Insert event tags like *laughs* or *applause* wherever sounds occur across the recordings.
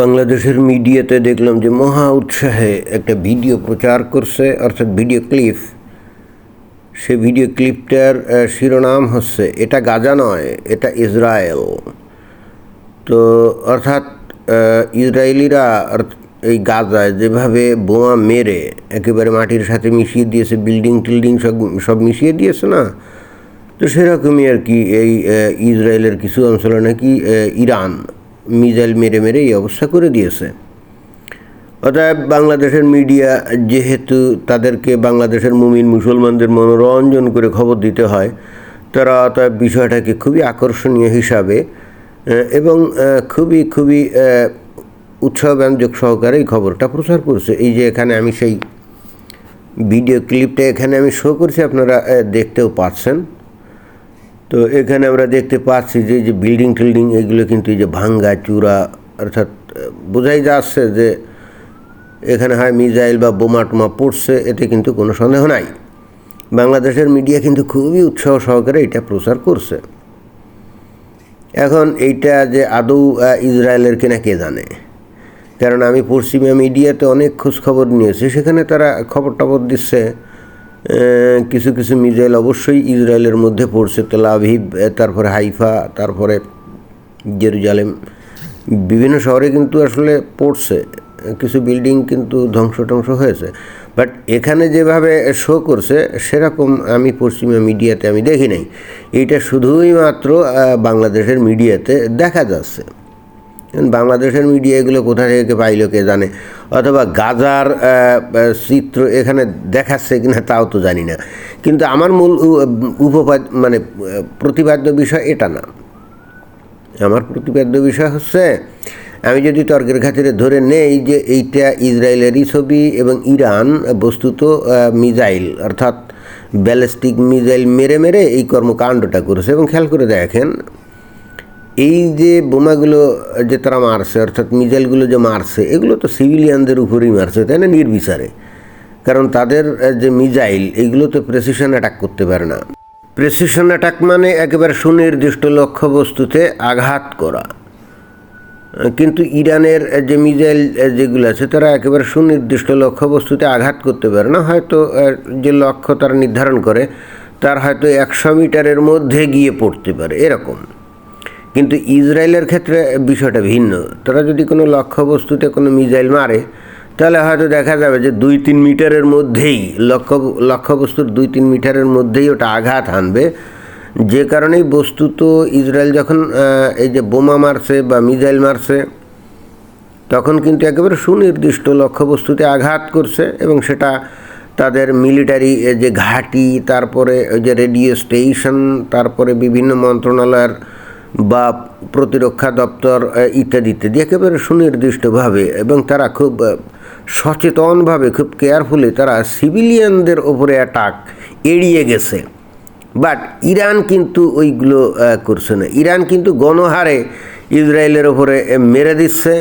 বাংলাদেশের মিডিয়াতে দেখলাম যে মহা উৎসাহে একটা ভিডিও প্রচার করছে, অর্থাৎ ভিডিও ক্লিপ। সে ভিডিও ক্লিপটার শিরোনাম হচ্ছে, এটা গাজা নয়, এটা ইসরায়েল। তো অর্থাৎ ইসরায়েলিরা এই গাজায় যেভাবে বোমা মেরে একেবারে মাটির সাথে মিশিয়ে দিয়েছে, বিল্ডিং টিল্ডিং সব সব মিশিয়ে দিয়েছে না? তো সেরকমই আর কি এই ইসরায়েলের কিছু অঞ্চলে, নাকি ইরান। মিসাইল মেরে মেরে এই অবস্থা করে দিয়েছে। অতএব বাংলাদেশের মিডিয়া যেহেতু তাদেরকে বাংলাদেশের মুমিন মুসলমানদের মনোরঞ্জন করে খবর দিতে হয়, তারা অতএব বিষয়টাকে খুবই আকর্ষণীয় হিসাবে এবং খুবই খুবই উৎসাহব্যঞ্জক সহকারে এই খবরটা প্রচার করছে। এই যে এখানে আমি সেই ভিডিও ক্লিপটা এখানে আমি শো করছি, আপনারা দেখতেও পাচ্ছেন। তো এখানে আমরা দেখতে পাচ্ছি যে যে বিল্ডিং টিল্ডিং এগুলো কিন্তু এই যে ভাঙ্গা চূড়া, অর্থাৎ, বোঝাই যাচ্ছে যে এখানে হয় মিজাইল বা বোমা টোমা পড়ছে, এতে কিন্তু কোনো সন্দেহ নাই। বাংলাদেশের মিডিয়া কিন্তু খুবই উৎসাহ সহকারে এটা প্রচার করছে। এখন এইটা যে আদৌ ইসরায়েলের কিনা কে জানে? কারণ আমি পশ্চিমা মিডিয়াতে অনেক খোঁজ খবর নিয়েছি, সেখানে তারা খবর টবর দিচ্ছে কিছু কিছু মিসাইল অবশ্যই ইসরায়েলের মধ্যে পড়ছে তেল আহ, তারপরে হাইফা তারপরে জেরুজালেম। বিভিন্ন শহরে কিন্তু আসলে পড়ছে কিছু বিল্ডিং কিন্তু ধ্বংস টংস হয়েছে। বাট এখানে যেভাবে শো করছে সেরকম আমি পশ্চিমা মিডিয়াতে আমি দেখি নাই। এইটা শুধুই মাত্র বাংলাদেশের মিডিয়াতে দেখা যাচ্ছে। বাংলাদেশের মিডিয়া এগুলো কোথা থেকে পাইলো কে জানে? অথবা গাজার চিত্র এখানে দেখাচ্ছে কিনা তাও তো জানি না। কিন্তু আমার মূল উপপাদ মানে প্রতিপাদ্য বিষয় এটা না। আমার প্রতিপাদ্য বিষয় হচ্ছে, আমি যদি তর্কের খাতিরে ধরে নেই যে এইটা ইসরায়েলেরই ছবি এবং ইরান বস্তুত মিজাইল অর্থাৎ ব্যালিস্টিক মিজাইল মেরে মেরে এই কর্মকাণ্ডটা করেছে। এবং খেয়াল করে দেখেন এই যে বোমাগুলো যে তারা মারছে, অর্থাৎ মিজাইলগুলো যে মারছে, এগুলো তো সিভিলিয়ানদের উপরেই মারছে, তাই না? নির্বিচারে। কারণ তাদের যে মিজাইল এইগুলো তো প্রেসিশন অ্যাটাক করতে পারে না। প্রেসিশন অ্যাটাক মানে একেবারে সুনির্দিষ্ট লক্ষ্যবস্তুতে আঘাত করা। কিন্তু ইরানের যে মিজাইল যেগুলো আছে, তারা একেবারে সুনির্দিষ্ট লক্ষ্যবস্তুতে আঘাত করতে পারে না। হয়তো যে লক্ষ্য তারা নির্ধারণ করে, তার হয়তো একশো মিটারের মধ্যে গিয়ে পড়তে পারে, এরকম। কিন্তু ইসরায়েলের ক্ষেত্রে বিষয়টা ভিন্ন। তারা যদি কোনো লক্ষ্যবস্তুতে কোনো মিসাইল মারে, তাহলে হয়তো দেখা যাবে যে দুই তিন মিটারের মধ্যেই, লক্ষ্য, লক্ষ্যবস্তুর দুই তিন মিটারের মধ্যেই ওটা আঘাত আনবে যে কারণেই বস্তুত ইসরায়েল যখন এই যে বোমা মারছে বা মিসাইল মারছে, তখন কিন্তু একেবারে সুনির্দিষ্ট লক্ষ্যবস্তুতে আঘাত করছে এবং সেটা তাদের মিলিটারি যে ঘাঁটি, তারপরে ওই যে রেডিও স্টেশন, তারপরে বিভিন্ন মন্ত্রণালয়ের বা প্রতিরক্ষা দপ্তর ইত্যাদি ইত্যাদি একেবারে সুনির্দিষ্টভাবে এবং তারা খুব সচেতনভাবে, খুব কেয়ারফুলি তারা সিভিলিয়ানদের ওপরে অ্যাটাক এড়িয়ে গেছে। বাট ইরান কিন্তু ওইগুলো করছে না। ইরান কিন্তু গণহারে ইসরায়েলের ওপরে মেরে দিচ্ছে।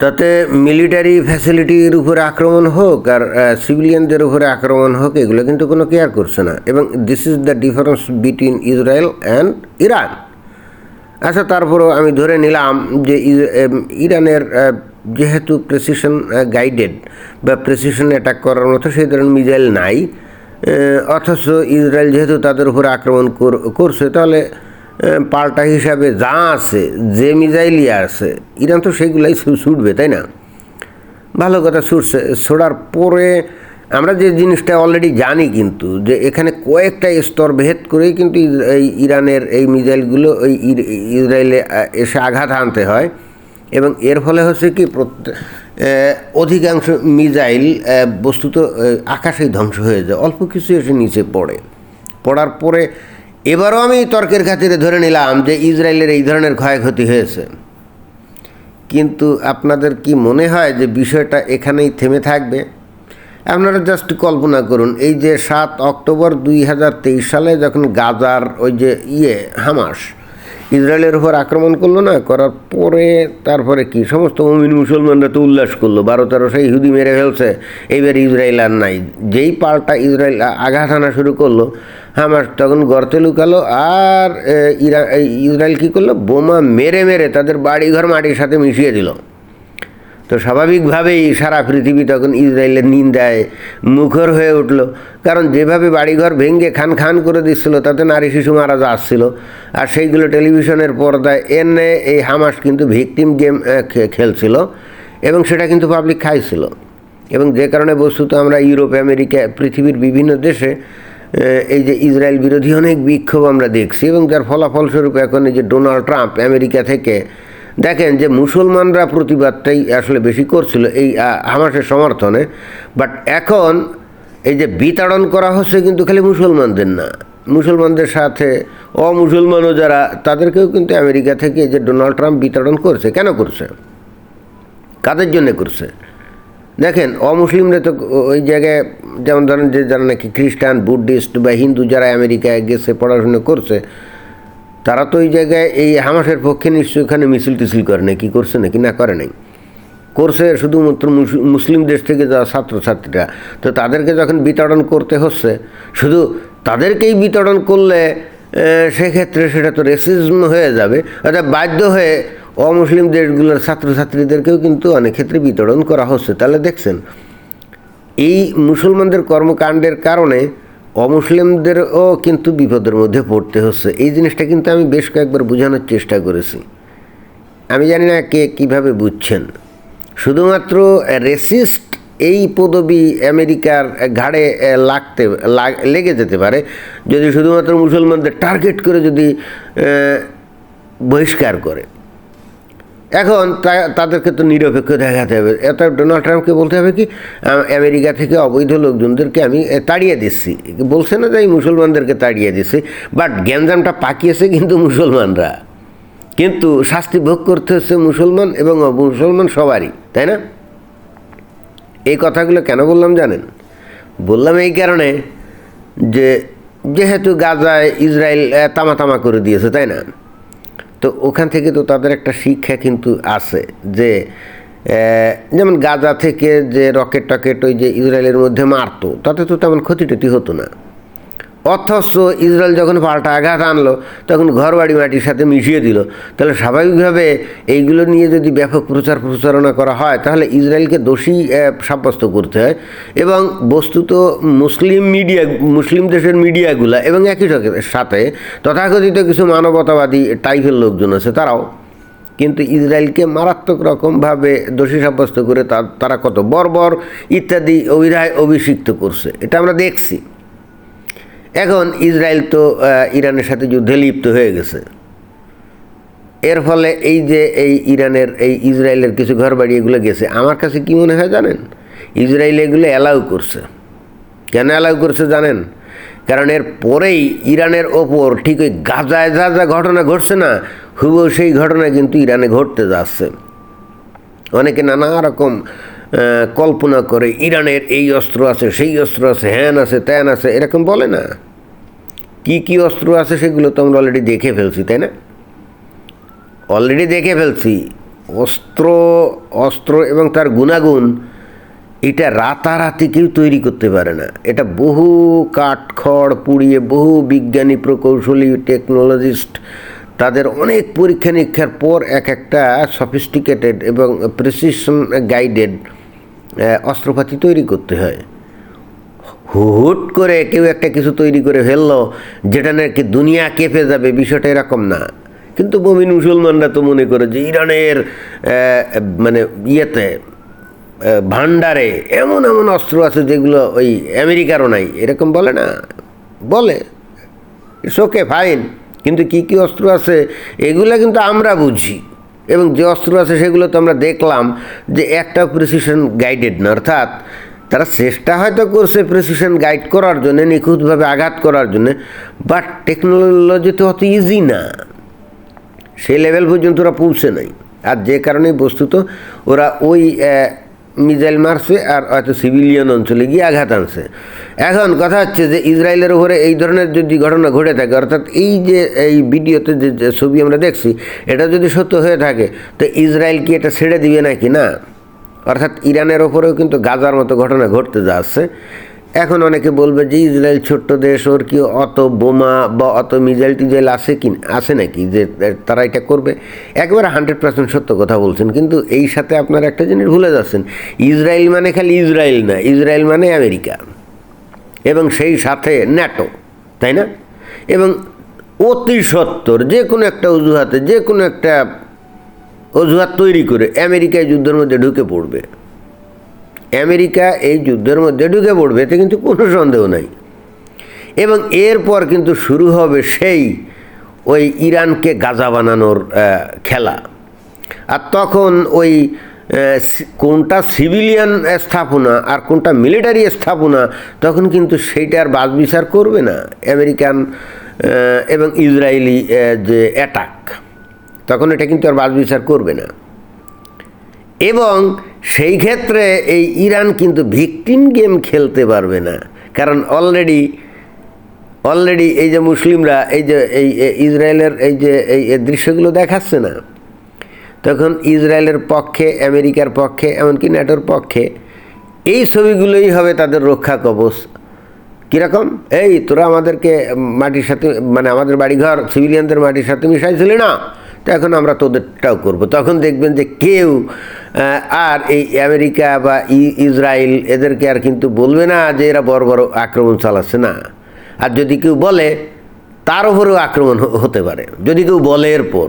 তাতে মিলিটারি ফ্যাসিলিটির উপরে আক্রমণ হোক আর সিভিলিয়ানদের উপরে আক্রমণ হোক, এগুলো কিন্তু কোনো কেয়ার করছে না। এবং this is the difference between Israel and Iran আচ্ছা তারপরেও আমি ধরে নিলাম যে ইরানের যেহেতু প্রেসিশন গাইডেড বা প্রেসিশন অ্যাটাক করার মতো সেই ধরনের মিজাইল নাই অথচ ইসরায়েল যেহেতু তাদের উপর আক্রমণ কর- করছে, তাহলে পাল্টা হিসাবে যা আছে, যে মিসাইলই আছে, ইরান তো সেগুলাই ছুটবে, তাই না? ভালো কথা, ছুটছে, ছোড়ার পরে আমরা যে জিনিসটা অলরেডি জানি কিন্তু যে এখানে কয়েকটা স্তর ভেদ করেই কিন্তু এই ইরানের এই মিসাইলগুলো ওই ইসরায়েলে এসে আঘাত আনতে হয়। এবং এর ফলে হচ্ছে কি অধিকাংশ মিসাইল আহ, বস্তুত আকাশেই ধ্বংস হয়ে যায়। অল্প কিছু এসে নিচে পড়ে। পড়ার পরে এবারও আমি তর্কের খাতিরে ধরে নিলাম যে ইসরায়েলের এই ধরনের ক্ষয়ক্ষতি হয়েছে। কিন্তু আপনাদের কি মনে হয় যে বিষয়টা এখানেই থেমে থাকবে? আপনারা জাস্ট কল্পনা করুন, এই যে সাত অক্টোবর দুই হাজার তেইশ সালে যখন গাজার ওই যে ইয়ে হামাস ইসরায়েলের উপর আক্রমণ করল না, করার পরে তারপরে কি? সমস্ত মমিন মুসলমানরা তো উল্লাস করল বারো তেরো তেরোশো ইহুদি মেরে ফেলছে এইবার ইসরায়েল আর নাই। যেই পাল্টা ইসরায়েল আঘাত আনা শুরু করল, হামাস তখন গর্তে লুকালো, আর ইরা ইসরায়েল কী করল? বোমা মেরে মেরে তাদের বাড়িঘর মাটির সাথে মিশিয়ে দিল। তো স্বাভাবিকভাবেই সারা পৃথিবী তখন ইসরায়েলের নিন্দায় মুখর হয়ে উঠল। কারণ যেভাবে বাড়িঘর ভেঙে খান খান করে দিচ্ছিল, তাতে নারী শিশু মারা যাচ্ছিল। আর সেইগুলো টেলিভিশনের পর্দায় এনে এই হামাস কিন্তু ভিকটিম গেম খেলছিল এবং সেটা কিন্তু পাবলিক খাইছিল। এবং যে কারণে বস্তুত আমরা ইউরোপ, আমেরিকা, পৃথিবীর বিভিন্ন দেশে এই যে ইসরায়েল বিরোধী অনেক বিক্ষোভ আমরা দেখছি এবং যার ফলাফলস্বরূপ এখন এই যে ডোনাল্ড ট্রাম্প আমেরিকা থেকে দেখেন যে মুসলমানরা প্রতিবাদটাই আসলে বেশি করছিল এই হামাসের সমর্থনে। বাট এখন এই যে বিতাড়ন করা হচ্ছে কিন্তু খালি মুসলমানদের না। মুসলমানদের সাথে অমুসলমানও যারা, তাদেরকেও কিন্তু আমেরিকা থেকে যে ডোনাল্ড ট্রাম্প বিতাড়ন করছে, কেন করছে? কাদের জন্য করছে? দেখেন, অমুসলিমরা তো ওই জায়গায় যেমন ধরেন যে যারা নাকি খ্রিস্টান, বুদ্ধিস্ট বা হিন্দু যারা আমেরিকায় গেছে, পড়াশোনা করছে তারা তো ওই জায়গায় এই হামাসের পক্ষে নিশ্চয়ই ওখানে মিছিল টিছিল করে না কি করছে নাকি? না করে নাই। করছে শুধুমাত্র মুস- মুসলিম দেশ থেকে যাওয়া ছাত্রছাত্রীরা। তো তাদেরকে যখন বিতরণ করতে হচ্ছে, শুধু তাদেরকেই বিতরণ করলে সেক্ষেত্রে সেটা তো রেসিজম হয়ে যাবে। অর্থাৎ বাধ্য হয়ে অমুসলিম দেশগুলোর ছাত্রছাত্রীদেরকেও কিন্তু অনেক ক্ষেত্রে বিতরণ করা হচ্ছে। তাহলে দেখছেন, এই মুসলমানদের কর্মকাণ্ডের কারণে অমুসলিমদেরও কিন্তু বিপদের মধ্যে পড়তে হচ্ছে। এই জিনিসটা কিন্তু আমি বেশ কয়েকবার বোঝানোর চেষ্টা করেছি। আমি জানি না কে কীভাবে বুঝছেন। শুধুমাত্র রেসিস্ট এই পদবি আমেরিকার ঘাড়ে লাগতে, লাগ- যেতে পারে। যদি শুধুমাত্র মুসলমানদের টার্গেট করে যদি বহিষ্কার করে। এখন তাদেরকে তো নিরপেক্ষ দেখাতে হবে। এত ডোনাল্ড ট্রাম্পকে বলতে হবে কি আমেরিকা থেকে অবৈধ লোকজনদেরকে আমি তাড়িয়ে দিচ্ছি। বলছে না যে মুসলমানদেরকে তাড়িয়ে দিচ্ছি বাট গ্যাঞ্জামটা পাকিয়েছে কিন্তু মুসলমানরা। কিন্তু শাস্তি ভোগ করতে হচ্ছে মুসলমান এবং মুসলমান সবারই, তাই না? এই কথাগুলো কেন বললাম জানেন? বললাম এই কারণে যে, যেহেতু গাজায় ইসরায়েল তামা তামা করে দিয়েছে, তাই না? তো ওখান থেকে তো তাদের একটা শিক্ষা কিন্তু আছে যে যেমন গাজা থেকে যে রকেট টকেট ওই যে ইসরায়েলের মধ্যে মারতো, তাতে তো তেমন ক্ষতি টতি হতো না। অথচ ইসরায়েল যখন পাল্টা আঘাত আনলো, তখন ঘরবাড়ি মাটির সাথে মিশিয়ে দিল। তাহলে স্বাভাবিকভাবে এইগুলো নিয়ে যদি ব্যাপক প্রচার প্রচারণা করা হয়, তাহলে ইসরায়েলকে দোষী সাব্যস্ত করতে হয়। এবং বস্তুত মুসলিম মিডিয়া, মুসলিম দেশের মিডিয়াগুলা এবং একই সাথে তথাকথিত কিছু মানবতাবাদী টাইপের লোকজন আছে তারাও। কিন্তু ইসরায়েলকে মারাত্মক রকমভাবে দোষী সাব্যস্ত করে তারা কত বর্বর ইত্যাদি অভিধায় অভিষিক্ত করছে। এটা আমরা দেখছি। এখন ইসরায়েল তো ইরানের সাথে যুদ্ধে লিপ্ত হয়ে গেছে। এর ফলে এই যে এই ইরানের, এই ইসরায়েলের কিছু ঘর বাড়ি এগুলো গেছে, আমার কাছে কি মনে হয় জানেন? ইসরায়েল এগুলো অ্যালাউ করছে। কেন অ্যালাউ করছে জানেন? কারণ এর পরেই ইরানের ওপর ঠিক ওই গাজায় যা যা ঘটনা ঘটছে না, হুবহু সেই ঘটনা কিন্তু ইরানে ঘটতে যাচ্ছে। অনেকে নানা রকম কল্পনা করে ইরানের এই অস্ত্র আছে, সেই অস্ত্র আছে, হ্যান আছে, ত্যান আছে, এরকম বলে না। কি কি অস্ত্র আছে সেগুলো তো আমরা অলরেডি দেখে ফেলছি, তাই না? অলরেডি দেখে ফেলছি। অস্ত্র অস্ত্র এবং তার গুণাগুণ, এটা রাতারাতি কেউ তৈরি করতে পারে না। এটা বহু কাঠ খড় পুড়িয়ে বহু বিজ্ঞানী, প্রকৌশলী টেকনোলজিস্ট তাদের অনেক পরীক্ষা নিরীক্ষার পর এক একটা সফিস্টিকেটেড এবং প্রেসিশন গাইডেড অস্ত্রপাতি তৈরি করতে হয়। হুট করে কেউ একটা কিছু তৈরি করে ফেলল, যেটা নাকি দুনিয়া কেঁপে যাবে, বিষয়টা এরকম না। কিন্তু মমিন মুসলমানরা তো মনে করে যে ইরানের মানে ইয়েতে ভান্ডারে এমন এমন অস্ত্র আছে যেগুলো ওই আমেরিকারও নাই। এরকম বলে না? বলে। ইটস ওকে ফাইন কিন্তু কি কি অস্ত্র আছে? এগুলো কিন্তু আমরা বুঝি। এবং যে অস্ত্র আছে সেগুলো তো আমরা দেখলাম যে একটা প্রেসিশন গাইডেড না, অর্থাৎ তারা চেষ্টা হয়তো করছে প্রেসিশন গাইড করার জন্য, নিখুঁতভাবে আঘাত করার জন্য বাট টেকনোলজি তো অত ইজি না। সেই লেভেল পর্যন্ত ওরা পৌঁছে নাই। আর যে কারণে বস্তুত ওরা ওই মিসাইল মারছে আর হয়তো সিভিলিয়ান অঞ্চলে গিয়ে আঘাত আনছে। এখন কথা হচ্ছে যে ইসরায়েলের উপরে এই ধরনের যদি ঘটনা ঘটে থাকে, অর্থাৎ এই যে এই ভিডিওতে যে ছবি আমরা দেখছি, এটা যদি সত্য হয়ে থাকে, তো ইসরায়েল কি এটা ছেড়ে দিবে নাকি না? অর্থাৎ ইরানের ওপরেও কিন্তু গাজার মতো ঘটনা ঘটতে যাচ্ছে। এখন অনেকে বলবে যে ইসরায়েল ছোট্ট দেশ, ওর কি অত বোমা বা অত মিজাইল টিজাইল আছে কি, আছে নাকি যে তারা এটা করবে? একবারে হান্ড্রেড পার্সেন্ট সত্য কথা বলছেন। কিন্তু এই সাথে আপনারা একটা জিনিস ভুলে যাচ্ছেন। ইসরায়েল মানে খালি ইসরায়েল না, ইসরায়েল মানে আমেরিকা। এবং সেই সাথে ন্যাটো, তাই না? এবং অতি সত্তর, যে কোনো একটা অজুহাতে, যে কোনো একটা অজুহাত তৈরি করে আমেরিকায় যুদ্ধের মধ্যে ঢুকে পড়বে। আমেরিকা এই যুদ্ধের মধ্যে ঢুকে পড়বে, এতে কিন্তু কোনো সন্দেহ নাই। এবং এরপর কিন্তু শুরু হবে সেই ওই ইরানকে গাজা বানানোর খেলা। আর তখন ওই কোনটা সিভিলিয়ান স্থাপনা আর কোনটা মিলিটারি স্থাপনা, তখন কিন্তু সেইটার বাদ বিচার করবে না আমেরিকান এবং ইসরায়েলি যে অ্যাটাক। তখন এটা কিন্তু আর বাদ বিচার করবে না। এবং সেই ক্ষেত্রে এই ইরান কিন্তু ভিকটিম গেম খেলতে পারবে না। কারণ অলরেডি অলরেডি এই যে মুসলিমরা, এই যে এই ইসরায়েলের এই যে এই দৃশ্যগুলো দেখাচ্ছে না। তখন ইসরায়েলের পক্ষে, আমেরিকার পক্ষে, এমনকি ন্যাটোর পক্ষে এই ছবিগুলোই হবে তাদের রক্ষা কবচ। কীরকম? এই তোরা আমাদেরকে মাটির সাথে মানে আমাদের বাড়িঘর সিভিলিয়ানদের মাটির সাথে মিশাইছিলি না? তো এখন আমরা তোদেরটাও করব। তখন দেখবেন যে কেউ আর এই আমেরিকা বা ইসরায়েল এদেরকে আর কিন্তু বলবে না যে এরা বড় বড় আক্রমণ চালাচ্ছে, না। আর যদি কেউ বলে, তার উপরেও আক্রমণ হতে পারে। যদি কেউ বলে এরপর।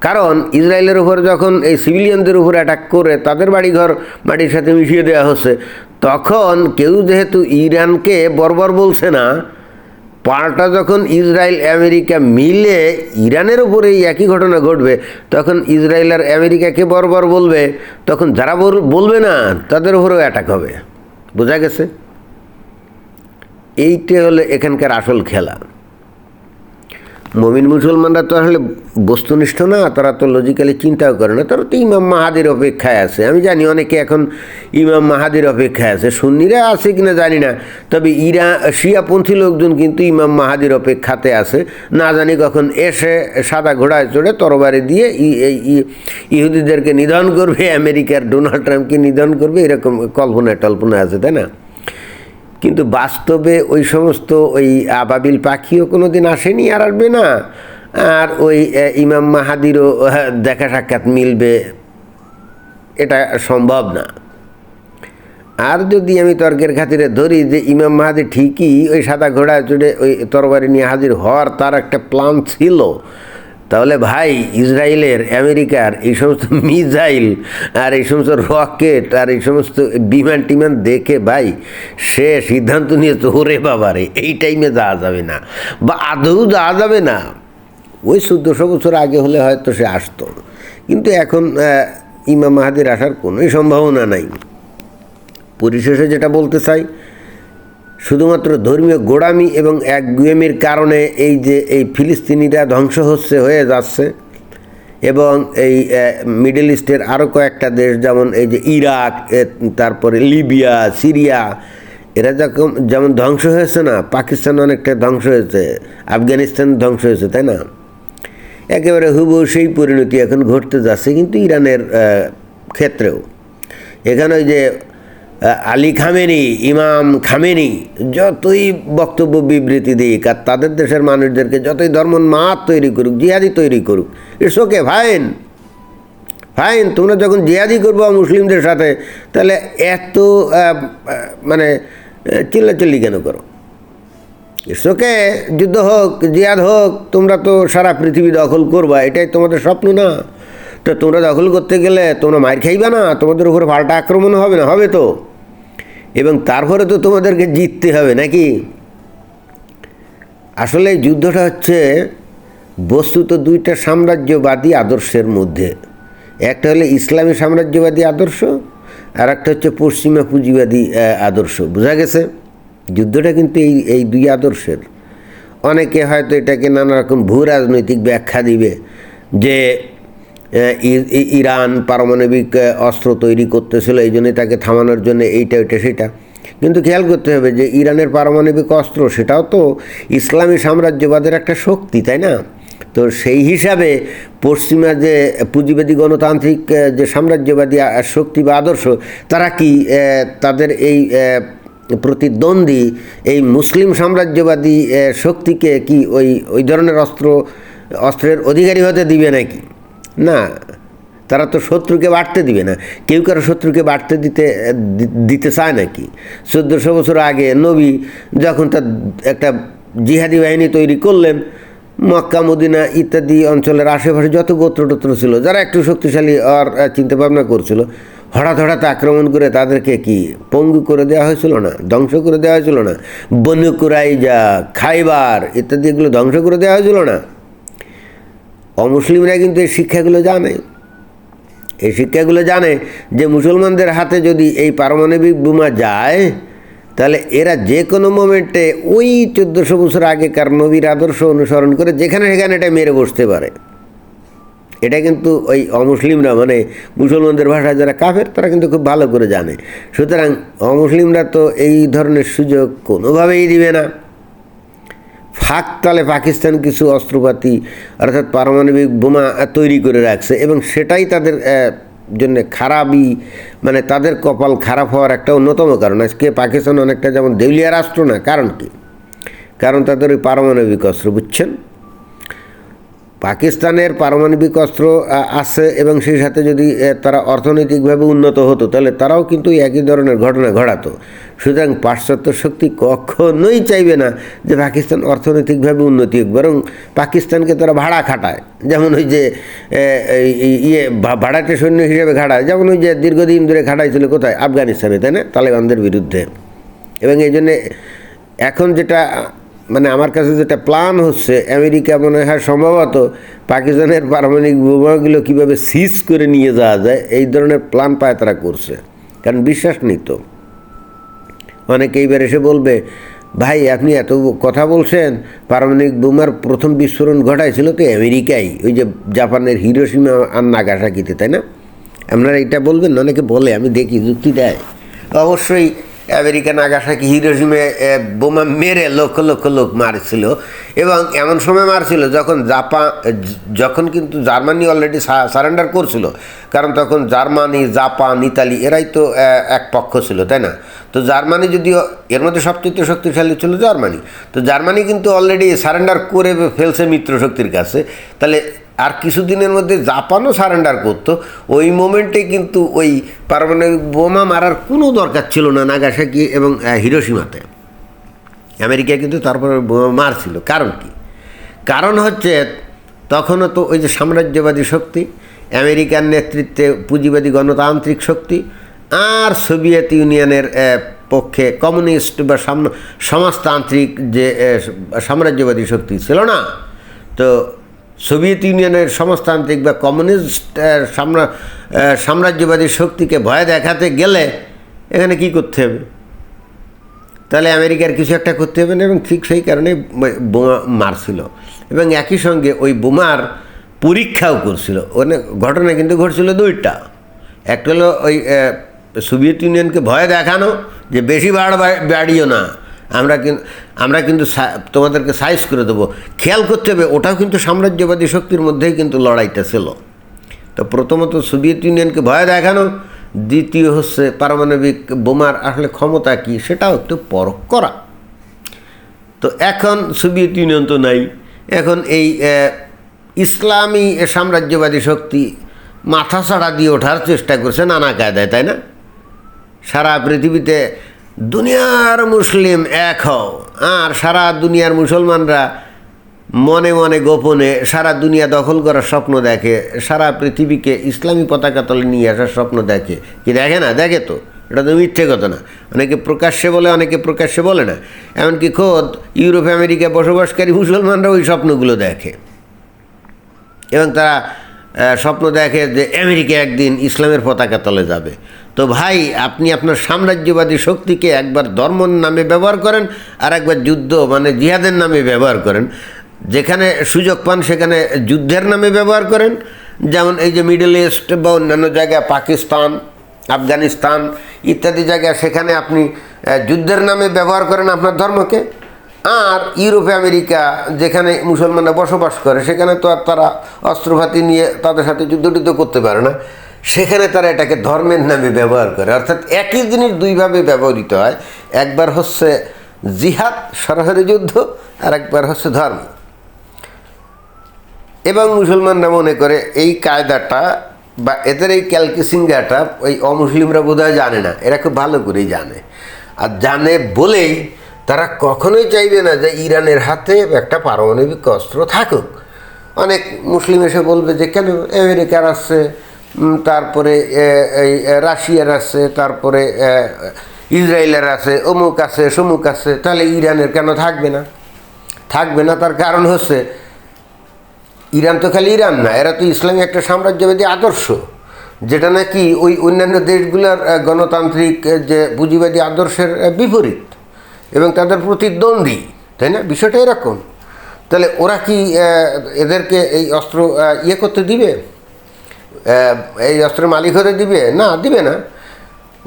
কারণ ইসরায়েলের উপর যখন এই সিভিলিয়ানদের উপর অ্যাটাক করে, তাদের বাড়িঘর মাটির সাথে মিশিয়ে দেওয়া হচ্ছে, তখন কেউ যেহেতু ইরানকে বর্বর বলছে না পাল্টা যখন ইসরায়েল, আমেরিকা মিলে ইরানের উপরে এই একই ঘটনা ঘটবে, তখন ইসরায়েল আর আমেরিকাকে বরবার বলবে, তখন যারা বল- বলবে না, তাদের উপরেও অ্যাটাক হবে। বোঝা গেছে? এইটা হলো এখানকার আসল খেলা। মমিন মুসলমানরা তো আসলে বস্তুনিষ্ঠ না, তারা তো লজিক্যালি চিন্তাও করে না। তারা তো ইমাম মাহাদির অপেক্ষায় আছে। আমি জানি অনেকে এখন ইমাম মাহাদির অপেক্ষায় আছে। সুন্নিরা আছে কিনা জানি না। তবে ইরা, শিয়াপন্থী লোকজন কিন্তু ইমাম মাহাদির অপেক্ষাতে আছে। না জানি কখন এসে সাদা ঘোড়ায় চড়ে তরবারি দিয়ে ইহুদিদেরকে নিধন করবে, আমেরিকার ডোনাল্ড ট্রাম্পকে নিধন করবে, এরকম কল্পনায় টল্পনা আছে, তাই না? কিন্তু বাস্তবে ওই সমস্ত ওই আবাবিল পাখিও কোনো দিন আসেনি আর আসবে না। আর ওই ইমাম মাহাদিরও আহ, দেখা সাক্ষাৎ মিলবে। এটা সম্ভব না। আর যদি আমি তর্কের খাতিরে ধরি যে ইমাম মাহাদি ঠিকই ওই সাদা ঘোড়ায় চড়ে ওই তরবারি নিয়ে হাজির হওয়ার তার একটা প্ল্যান ছিল তাহলে ভাই, ইসরায়েলের, আমেরিকার এই সমস্ত *laughs* মিসাইল আর এই সমস্ত রকেট আর এই সমস্ত বিমান টিমান দেখে ভাই, সে সিদ্ধান্ত নিয়ে তো ওরে বাবারে, এই টাইমে যাওয়া যাবে না। বা আদৌ যাওয়া যাবে না। ওই চোদ্দোশো বছর আগে হলে হয়তো সে আসতো। কিন্তু এখন ইমাম মাহাদির আসার কোনোই সম্ভাবনা নাই। পরিশেষে যেটা বলতে চাই শুধুমাত্র ধর্মীয় গোড়ামি এবং একগুয়েমির কারণে এই যে এই ফিলিস্তিনিরা ধ্বংস হচ্ছে, হয়ে যাচ্ছে এবং এই মিডল ইস্টের আরও কয়েকটা দেশ যেমন এই যে ইরাক তারপরে লিবিয়া, সিরিয়া, এরা যখন, যেমন ধ্বংস হয়েছে না, পাকিস্তান অনেকটা ধ্বংস হয়েছে, আফগানিস্তান ধ্বংস হয়েছে, তাই না? একেবারে হুবহু সেই পরিণতি এখন ঘটতে যাচ্ছে কিন্তু ইরানের ক্ষেত্রেও। এখানে ওই যে আলী খামেনি, ইমাম খামেনি, যতই বক্তব্য বিবৃতি দিক আর তাদের দেশের মানুষদেরকে যতই ধর্ম মাত তৈরি করুক, জিহাদি তৈরি করুক, ইটস ওকে, ফাইন। ফাইন, তোমরা যখন জিহাদি করব মুসলিমদের সাথে, তাহলে এত মানে চিল্লাচিল্লি কেন করো? ইটস ওকে, যুদ্ধ হোক জিয়াদ হোক, তোমরা তো সারা পৃথিবী দখল করবা, এটাই তোমাদের স্বপ্ন না। তো তোমরা দখল করতে গেলে তোমরা মার খাইবা না, তোমাদের উপরে পাল্টা আক্রমণ হবে না, হবে তো। এবং তারপরে তো তোমাদেরকে জিততে হবে নাকি? আসলে যুদ্ধটা হচ্ছে বস্তুত দুইটা সাম্রাজ্যবাদী আদর্শের মধ্যে। একটা হলো ইসলামী সাম্রাজ্যবাদী আদর্শ, আর একটা হচ্ছে পশ্চিমা পুঁজিবাদী আদর্শ। বোঝা গেছে? যুদ্ধটা কিন্তু এই এই দুই আদর্শের। অনেকে হয়তো এটাকে নানা রকম ভূ রাজনৈতিক ব্যাখ্যা দিবে যে ইরান পারমাণবিক অস্ত্র তৈরি করতেছিল, এই জন্যে তাকে থামানোর জন্য এইটা, ওইটা, সেটা। কিন্তু খেয়াল করতে হবে যে ইরানের পারমাণবিক অস্ত্র, সেটাও তো ইসলামী সাম্রাজ্যবাদের একটা শক্তি, তাই না? তো সেই হিসাবে পশ্চিমা যে পুঁজিবাদী গণতান্ত্রিক যে সাম্রাজ্যবাদী শক্তি বা আদর্শ, তারা কি তাদের এই প্রতিদ্বন্দ্বী এই মুসলিম সাম্রাজ্যবাদী শক্তিকে কি ওই ওই ধরনের অস্ত্র, অস্ত্রের অধিকারী হতে দিবে নাকি? না, তারা তো শত্রুকে বাড়তে দিবে না। কেউ কারও শত্রুকে বাড়তে দিতে দিতে চায় নাকি? চোদ্দোশো বছর আগে নবী যখন তার একটা জিহাদি বাহিনী তৈরি করলেন, মক্কা, মদিনা ইত্যাদি অঞ্চলের আশেপাশে যত গোত্র টোত্র ছিল, যারা একটু শক্তিশালী আর চিন্তা ভাবনা করছিল, হঠাৎ হঠাৎ আক্রমণ করে তাদেরকে কি পঙ্গু করে দেওয়া হয়েছিল না? ধ্বংস করে দেওয়া হয়েছিল না? বনু কুরাইজা, খাইবার ইত্যাদি এগুলো ধ্বংস করে দেওয়া হয়েছিল না? অমুসলিমরা কিন্তু এই শিক্ষাগুলো জানে। এই শিক্ষাগুলো জানে যে মুসলমানদের হাতে যদি এই পারমাণবিক বোমা যায়, তাহলে এরা যে কোনো মোমেন্টে ওই চোদ্দোশো বছর আগেকার নবীর আদর্শ অনুসরণ করে যেখানে সেখানে এটা মেরে বসতে পারে। এটা কিন্তু ওই অমুসলিমরা মানে মুসলমানদের ভাষায় যারা কাফের, তারা কিন্তু খুব ভালো করে জানে। সুতরাং অমুসলিমরা তো এই ধরনের সুযোগ কোনোভাবেই দিবে না। ফাঁক তালে পাকিস্তান কিছু অস্ত্রপাতি, অর্থাৎ পারমাণবিক বোমা তৈরি করে রাখছে এবং সেটাই তাদের জন্য খারাপই মানে তাদের কপাল খারাপ হওয়ার একটা অন্যতম কারণ। আজকে পাকিস্তান অনেকটা যেমন দেউলিয়া রাষ্ট্র না, কারণ কি? কারণ তাদের ওই পারমাণবিক অস্ত্র, বুঝছেন? পাকিস্তানের পারমাণবিক অস্ত্র আছে এবং সেই সাথে যদি তারা অর্থনৈতিকভাবে উন্নত হতো, তাহলে তারাও কিন্তু একই ধরনের ঘটনা ঘটাতো। সুতরাং পাশ্চাত্য শক্তি কখনোই চাইবে না যে পাকিস্তান অর্থনৈতিকভাবে উন্নতি হোক, বরং পাকিস্তানকে তারা ভাড়া খাটায়। যেমন ওই যে ইয়ে ভাড়াটে সৈন্য হিসেবে খাটায়। যেমন ওই যে দীর্ঘদিন ধরে খাটাইছিল কোথায়? আফগানিস্তানে, তাই না? তালেবানদের বিরুদ্ধে। এবং এই জন্যে এখন যেটা মানে আমার কাছে যেটা প্ল্যান হচ্ছে, আমেরিকা মনে হয় সম্ভবত পাকিস্তানের পারমাণবিক বোমাগুলো কীভাবে সিজ করে নিয়ে যাওয়া যায়, এই ধরনের প্ল্যান পায় তারা করছে। কারণ বিশ্বাস নেই তো। অনেকে এইবার এসে বলবে, ভাই, আপনি এত কথা বলছেন, পারমাণবিক বোমার প্রথম বিস্ফোরণ ঘটাইছিল তো আমেরিকাই, ওই যে জাপানের হিরোসীমা আর নাগাসাকিতে, তাই না? আপনারা এটা বলবেন, অনেকে বলে, আমি দেখি, যুক্তি দেয়। অবশ্যই আমেরিকা নাগাসাকি হিরোসীমে বোমা মেরে লক্ষ লক্ষ লোক মারছিল এবং এমন সময় মারছিল যখন জাপান যখন কিন্তু জার্মানি অলরেডি সারেন্ডার করছিল। কারণ তখন জার্মানি, জাপান, ইতালি এরাই তো এক পক্ষ ছিল, তাই না? তো জার্মানি যদিও এর মধ্যে সবচেয়ে শক্তিশালী ছিল জার্মানি। তো জার্মানি কিন্তু অলরেডি সারেন্ডার করে ফেলছে মিত্র শক্তির কাছে। তাহলে আর কিছুদিনের মধ্যে জাপানও সারেন্ডার করতো। ওই মোমেন্টে কিন্তু ওই পারমাণবিক বোমা মারার কোনো দরকার ছিল না নাগাসাকি এবং হিরোসীমাতে আমেরিকা কিন্তু তারপরে বোমা মারছিল। কারণ কি? কারণ হচ্ছে তখনও তো ওই যে সাম্রাজ্যবাদী শক্তি, আমেরিকার নেতৃত্বে পুঁজিবাদী গণতান্ত্রিক শক্তি আর সোভিয়েত ইউনিয়নের পক্ষে কমিউনিস্ট বা সাম- সমাজতান্ত্রিক যে সাম্রাজ্যবাদী শক্তি ছিল না। তো সোভিয়েত ইউনিয়নের সমাজতান্ত্রিক বা কমিউনিস্ট সাম্রাজ্যবাদী শক্তিকে ভয় দেখাতে গেলে এখানে কি করতে হবে? তাহলে আমেরিকার কিছু একটা করতে হবে না এবং ঠিক সেই কারণে বোমা মারছিল। এবং একই সঙ্গে ওই বোমার পরীক্ষাও করছিল। ওখানে ঘটনা কিন্তু ঘটছিল দুইটা। একটা হলো ওই সোভিয়েত ইউনিয়নকে ভয় দেখানো যে বেশি বাড় বাড়িও না। আমরা কিন্তু আমরা কিন্তু তোমাদেরকে সাইজ করে দেবো। খেয়াল করতে হবে, ওটাও কিন্তু সাম্রাজ্যবাদী শক্তির মধ্যেই কিন্তু লড়াইটা ছিল। তো প্রথমত সোভিয়েত ইউনিয়নকে ভয় দেখানো, দ্বিতীয় হচ্ছে পারমাণবিক বোমার আসলে ক্ষমতা কি, সেটাও একটু পরখ করা। তো এখন সোভিয়েত ইউনিয়ন তো নাই, এখন এই ইসলামী সাম্রাজ্যবাদী শক্তি মাথা ছাড়া দিয়ে ওঠার চেষ্টা করছে নানা কায়দায়, তাই না? সারা পৃথিবীতে দুনিয়ার মুসলিম এক হও। আর সারা দুনিয়ার মুসলমানরা মনে মনে গোপনে সারা দুনিয়া দখল করার স্বপ্ন দেখে, সারা পৃথিবীকে ইসলামী পতাকা তলে নিয়ে আসার স্বপ্ন দেখে। কি দেখে না? দেখে তো। এটা তো মিথ্যে কথা না। অনেকে প্রকাশ্যে বলে, অনেকে প্রকাশ্যে বলে না। এমনকি খোদ ইউরোপ আমেরিকায় বসবাসকারী মুসলমানরা ওই স্বপ্নগুলো দেখে। এবং তারা স্বপ্ন দেখে যে আমেরিকা একদিন ইসলামের পতাকা তলে যাবে। তো ভাই, আপনি আপনার সাম্রাজ্যবাদী শক্তিকে একবার ধর্মর নামে ব্যবহার করেন আর একবার যুদ্ধ মানে জিহাদের নামে ব্যবহার করেন। যেখানে সুযোগ পান, সেখানে যুদ্ধের নামে ব্যবহার করেন। যেমন এই যে মিডল ইস্ট বা অন্যান্য জায়গায় পাকিস্তান, আফগানিস্তান ইত্যাদি জায়গায় সেখানে আপনি যুদ্ধের নামে ব্যবহার করেন আপনার ধর্মকে। আর ইউরোপে আমেরিকা, যেখানে মুসলমানরা বসবাস করে, সেখানে তো আর তারা অস্ত্রপাতি নিয়ে তাদের সাথে যুদ্ধ টুদ্ধ করতে পারে না। সেখানে তারা এটাকে ধর্মের নামে ব্যবহার করে। অর্থাৎ একই জিনিস দুইভাবে ব্যবহৃত হয়। একবার হচ্ছে জিহাদ সরাসরি যুদ্ধ আর একবার হচ্ছে ধর্ম। এবং মুসলমানরা মনে করে এই কায়দাটা বা এদের এই ক্যালকিসিঙ্গাটা ওই অমুসলিমরা বোধহয় জানে না। এরা খুব ভালো করেই জানে। আর জানে বলেই তারা কখনোই চাইবে না যে ইরানের হাতে একটা পারমাণবিক অস্ত্র থাকুক। অনেক মুসলিম এসে বলবে যে কেন আমেরিকার উম, তারপরে এই রাশিয়ার আছে, তারপরে ইসরায়েলের আছে, অমুক আছে, সমুক আছে, তাহলে ইরানের কেন থাকবে না? থাকবে না, তার কারণ হচ্ছে, ইরান তো খালি ইরান না, এরা তো ইসলামী একটা সাম্রাজ্যবাদী আদর্শ, যেটা নাকি ওই অন্যান্য দেশগুলোর গণতান্ত্রিক যে পুঁজিবাদী আদর্শের বিপরীত, এবং তাদের প্রতিদ্বন্দ্বী, তাই না? বিষয়টা এরকম। তাহলে ওরা কি এদেরকে এই অস্ত্র ইয়ে করতে দিবে? এই অস্ত্রের মালিক হতে দিবে? না দিবে না।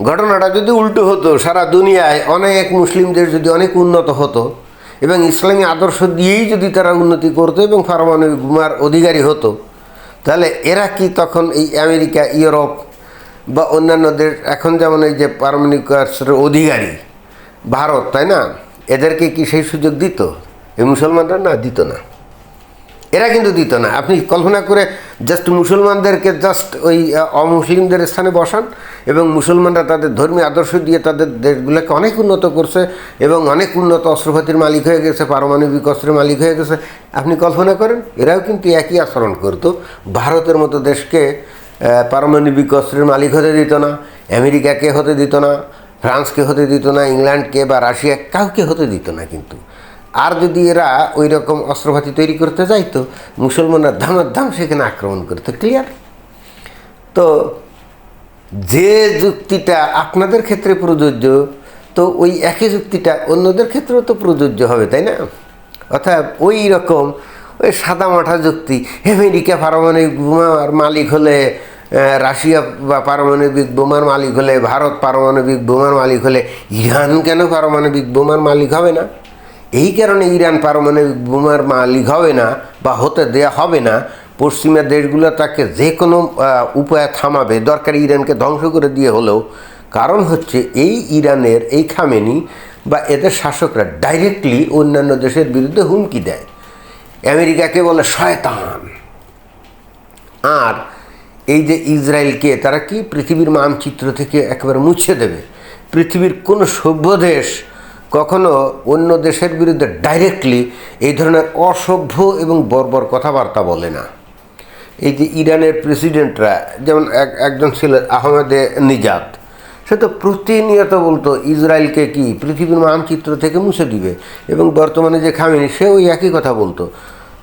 ঘটনাটা যদি উল্টো হতো, সারা দুনিয়ায় অনেক মুসলিমদের যদি অনেক উন্নত হতো, এবং ইসলামী আদর্শ দিয়েই যদি তারা উন্নতি করতো এবং পারমাণবিক বোমার অধিকারী হতো, তাহলে এরা কি তখন এই আমেরিকা, ইউরোপ বা অন্যান্য দেশ এখন যেমন এই যে পারমাণবিক অস্ত্রের অধিকারী, ভারত, তাই না? এদেরকে কি সেই সুযোগ দিত? এই মুসলমানরা না, দিত না। এরা কিন্তু দিত না। আপনি কল্পনা করে জাস্ট মুসলমানদেরকে জাস্ট ওই অমুসলিমদের স্থানে বসান এবং মুসলমানরা তাদের ধর্মীয় আদর্শ দিয়ে তাদের দেশগুলোকে অনেক উন্নত করছে এবং অনেক উন্নত অস্ত্রপাতির মালিক হয়ে গেছে, পারমাণবিক অস্ত্রের মালিক হয়ে গেছে। আপনি কল্পনা করেন, এরাও কিন্তু একই আচরণ করতো। ভারতের মতো দেশকে পারমাণবিক অস্ত্রের মালিক হতে দিত না, আমেরিকাকে হতে দিত না, ফ্রান্সকে হতে দিত না, ইংল্যান্ডকে বা রাশিয়া কাউকে হতে দিত না কিন্তু। আর যদি এরা ওই রকম অস্ত্রপাতি তৈরি করতে যাইতো মুসলমানরা ধামার ধাম সেখানে আক্রমণ করতো ক্লিয়ার তো যে যুক্তিটা আপনাদের ক্ষেত্রে প্রযোজ্য, তো ওই একই যুক্তিটা অন্যদের ক্ষেত্রেও তো প্রযোজ্য হবে, তাই না? অর্থাৎ ওই রকম ওই সাদা মাঠা যুক্তি আমেরিকা পারমাণবিক বোমার মালিক হলে রাশিয়া বা পারমাণবিক বোমার মালিক হলে, ভারত পারমাণবিক বোমার মালিক হলে, ইরান কেন পারমাণবিক বোমার মালিক হবে না? এই কারণে ইরান পারমাণবিক বোমার মালিক হবে না বা হতে দেয়া হবে না। পশ্চিমা দেশগুলো তাকে যে কোনো উপায়ে থামাবে। দরকার ইরানকে ধ্বংস করে দিয়ে হলেও। কারণ হচ্ছে এই ইরানের এই খামেনি বা এদের শাসকরা ডাইরেক্টলি অন্যান্য দেশের বিরুদ্ধে হুমকি দেয়। আমেরিকাকে বলে শয়তান। আর এই যে ইসরায়েলকে, তারা কি পৃথিবীর মানচিত্র থেকে একেবারে মুছে দেবে? পৃথিবীর কোনো সভ্য দেশ কখনো অন্য দেশের বিরুদ্ধে ডাইরেক্টলি এই ধরনের অসভ্য এবং বর্বর কথাবার্তা বলে না। এই যে ইরানের প্রেসিডেন্টরা যেমন এক, একজন ছিল আহমেদে নিজাত, সে তো প্রতিনিয়ত বলতো, ইসরায়েলকে কি পৃথিবীর মানচিত্র থেকে মুছে দিবে? এবং বর্তমানে যে খামিনি, সে ওই একই কথা বলতো।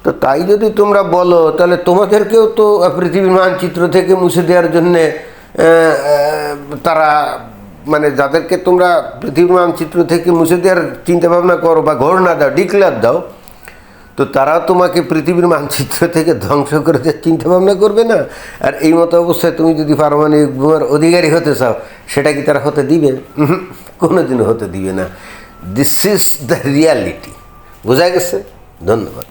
তো তাই যদি তোমরা বলো, তাহলে তোমাদেরকেও তো পৃথিবীর মানচিত্র থেকে মুছে দেওয়ার জন্যে তারা মানে যাদেরকে তোমরা পৃথিবীর মানচিত্র থেকে মুছে দেওয়ার চিন্তা ভাবনা করো বা ঘোষণা দাও ডিক্লেয়ার দাও, তো তারা তোমাকে পৃথিবীর মানচিত্র থেকে ধ্বংস করে দেওয়ার চিন্তা ভাবনা করবে না। আর এই মতো অবস্থায় তুমি যদি পারমাণবিক বোমার অধিকারী হতে চাও, সেটা কি তারা হতে দিবে? কোনোদিনও হতে দিবে না। দিস ইজ দ্য রিয়ালিটি বোঝা গেছে? ধন্যবাদ।